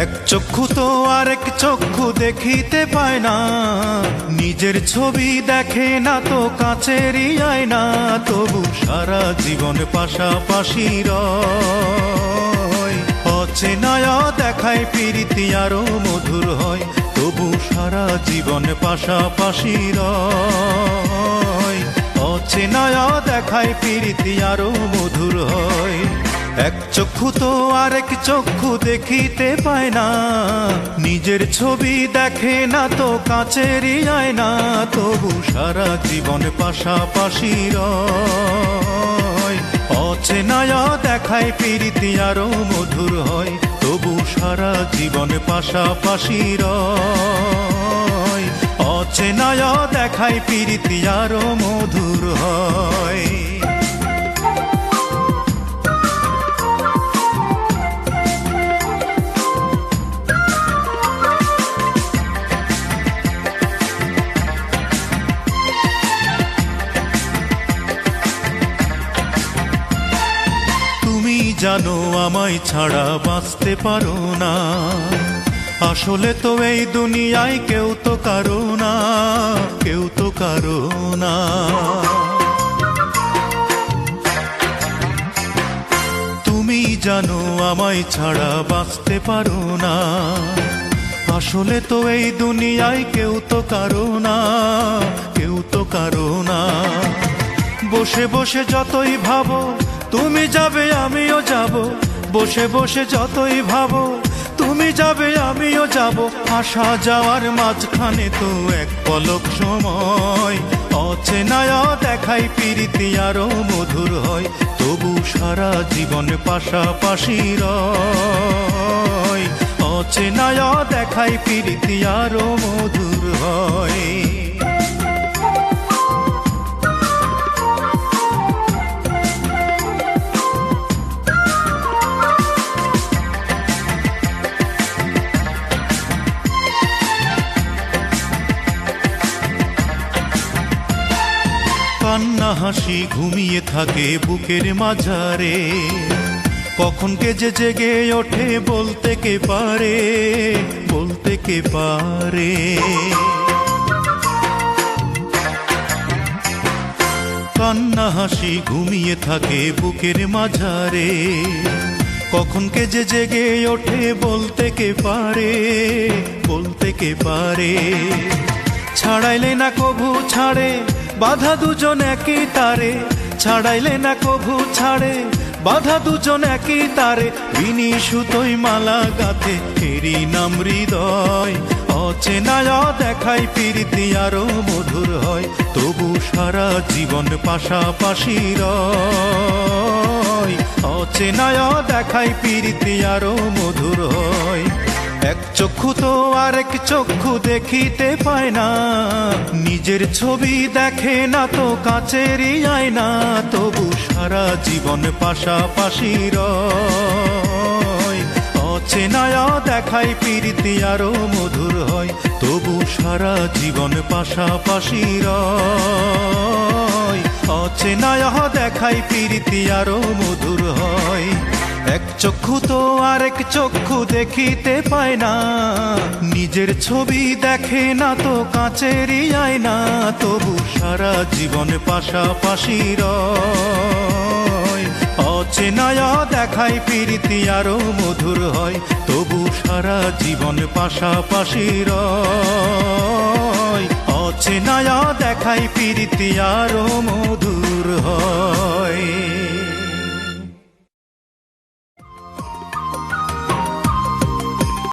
এক চক্ষু তো আরেক চক্ষু দেখিতে পায় না। নিজের ছবি দেখে না তো কাছেরই আয়না। তবু সারা জীবন পাশাপাশি রয়। অচেনায় দেখায় প্রীতি আরও মধুর হয়। তবু সারা জীবন পাশাপাশি রয়। অচেনায় দেখায় প্রীতি আরও মধুর হয়। এক চক্ষু তো আরেক চক্ষু দেখিতে পায় না। নিজের ছবি দেখে না তো কাছেরই আয়না, তবু সারা জীবন পাশাপাশি রয়। অচেনায় দেখায় প্রীতি আরও মধুর হয়, তবু সারা জীবন পাশাপাশি রয়। অচেনায় দেখায় প্রীতি আরও মধুর হয়। জানো, আমায় ছাড়া বাঁচতে পারো না। আসলে তো এই দুনিয়ায় কেউ তো কারও না, কেউ তো কারও না। তুমি জানো, আমায় ছাড়া বাঁচতে পারো না। আসলে তো এই দুনিয়ায় কেউ তো কারও না, কেউ তো কারও না। বসে বসে যতই ভাবো, তুমি যাবে আমিও যাব। বসে বসে যতই ভাবো, তুমি যাবে আমিও যাব। আসা যাওয়ার মাঝখানে তো এক পলক সময়। অচেনায় দেখাই প্রীতি আরও মধুর হয়, তবু সারা জীবন পাশাপাশি রয়। অচেনায় দেখাই প্রীতি আরও মধুর হয়। কান্না হাসি ঘুমিয়ে থাকে বুকের মাঝারে। কখন কে যে জেগে ওঠে বলতে কে পারে, বলতে কে পারে। কান্না হাসি ঘুমিয়ে থাকে বুকের মাঝারে। কখন কে যে জেগে ওঠে বলতে কে পারে, বলতে কে পারে। ছাড়াইলে না কভু ছাড়ে বাধা দুজন একই তারে, ছাড়াইলে না কভু ছাড়ে। বাধা দুজন একই তারে, বিনি সুতোই মালা গাথে, ফেরি নাম হৃদয়। অচেনায় দেখাই প্রীতি আরও মধুর হয়, তবু সারা জীবন পাশাপাশি রয়। অচেনায় দেখাই প্রীতি আরও মধুর হয়। এক চক্ষু তো আরেক চক্ষু দেখিতে পায় না। নিজের ছবি দেখে না তো কাছেরই আয়না, তবু সারা জীবন পাশাপাশি রয়। অচেনায় দেখাই প্রীতি আরও মধুর হয়, তবু সারা জীবন পাশাপাশি রয়। অচেনায় দেখাই প্রীতি আরও মধুর হয়। চক্ষু তো আরেক চক্ষু দেখিতে পায় না। নিজের ছবি দেখে না তো কাঁচেরই আয় না তবু সারা জীবন পাশাপাশি রয়। অচেনায় দেখাই প্রীতি আরও মধুর হয়, তবু সারা জীবন পাশাপাশি রয়। অচেনায় দেখাই প্রীতি আরও মধুর